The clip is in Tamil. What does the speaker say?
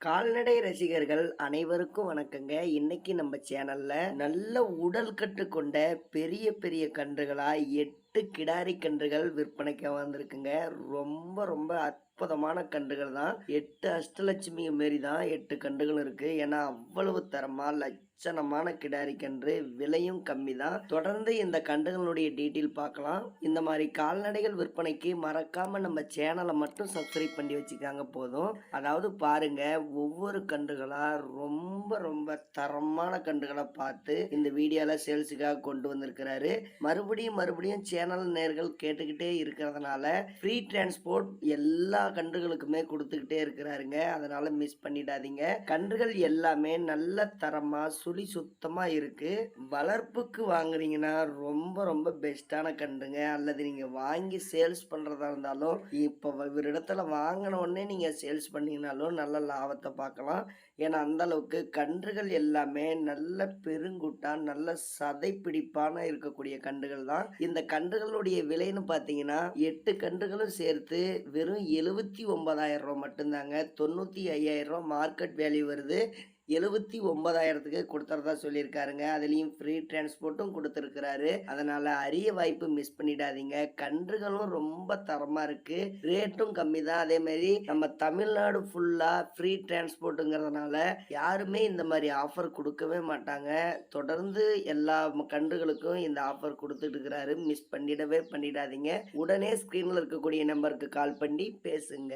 கால்நடை ரசிகர்கள் அனைவருக்கும் வணக்கங்க. இன்னைக்கு நம்ம சேனல்ல நல்ல உடல் கட்டு கொண்ட பெரிய பெரிய கன்றுகளா எட்டு கிடாரி கன்றுகள் விற்பனைக்கு வந்திருக்குங்க. ரொம்ப ரொம்ப அற்புதமான கன்றுகள் தான். எட்டு அஷ்டலட்சுமி மாரி தான் எட்டு கன்றுகளும் இருக்கு. ஏன்னா அவ்வளவு தரமா லட்சணமான கிடாரி கன்று. விலையும் கம்மி தான். தொடர்ந்து இந்த கன்றுகளுடைய டீட்டெயில் பார்க்கலாம். இந்த மாதிரி கால்நடைகள் விற்பனைக்கு மறக்காம நம்ம சேனலை மட்டும் சப்ஸ்கிரைப் பண்ணி வச்சுக்காங்க போதும். அதாவது பாருங்க ஒவ்வொரு கன்றுகளா ரொம்ப ரொம்ப தரமான கன்றுகளை பார்த்து இந்த வீடியோல சேல்ஸுக்காக கொண்டு வந்திருக்கிறாரு. மறுபடியும் மறுபடியும் சேனல் நேர்கள் கேட்டுக்கிட்டே இருக்கிறதுனால ஃப்ரீ டிரான்ஸ்போர்ட் எல்லா கன்றுகளுக்குமே கொடுத்துக்கிட்டே இருக்கிறாருங்க. அதனால மிஸ் பண்ணிடாதீங்க. கன்றுகள் எல்லாமே நல்ல தரமா சுழி சுத்தமா இருக்கு. வளர்ப்புக்கு வாங்குறீங்கன்னா ரொம்ப ரொம்ப பெஸ்டான கன்றுங்க. அல்லது நீங்க வாங்கி சேல்ஸ் பண்றதா இருந்தாலும் இப்போ இவரிடத்துல வாங்கின உடனே நீங்க சேல்ஸ் பண்ணீங்கனாலும் நல்ல லாபத்தை பார்க்கலாம். ஏன்னா அந்த அளவுக்கு கன்றுகள் எல்லாமே நல்ல பெருங்குட்டா நல்ல சதை பிடிப்பான இருக்கக்கூடிய கன்றுகள் தான். இந்த கன்று கன்றுகளுடைய விலைன்னு பார்த்தீங்கன்னா எட்டு கன்றுகளும் சேர்த்து வெறும் எழுபத்தி ஒன்பதாயிரம் ரூபா மட்டும்தாங்க. தொண்ணூற்றி ஐயாயிரம் ரூபா மார்க்கெட் வேல்யூ வருது. எழுபத்தி ஒன்பதாயிரத்துக்கு கொடுத்துறதா சொல்லியிருக்காருங்க. அதுலேயும் ஃப்ரீ டிரான்ஸ்போர்ட்டும் கொடுத்துருக்கிறாரு. அதனால் அரிய வாய்ப்பு மிஸ் பண்ணிடாதீங்க. கன்றுகளும் ரொம்ப தரமாக இருக்குது ரேட்டும் கம்மி தான் அதே மாதிரி நம்ம தமிழ்நாடு ஃபுல்லாக ஃப்ரீ டிரான்ஸ்போர்ட்டுங்கிறதுனால யாருமே இந்த மாதிரி ஆஃபர் கொடுக்கவே மாட்டாங்க. தொடர்ந்து எல்லா கன்றுகளுக்கும் இந்த ஆஃபர் கொடுத்துட்டு இருக்கிறாரு மிஸ் பண்ணிடவே பண்ணிடாதீங்க. உடனே ஸ்க்ரீனில் இருக்கக்கூடிய நம்பருக்கு கால் பண்ணி பேசுங்க.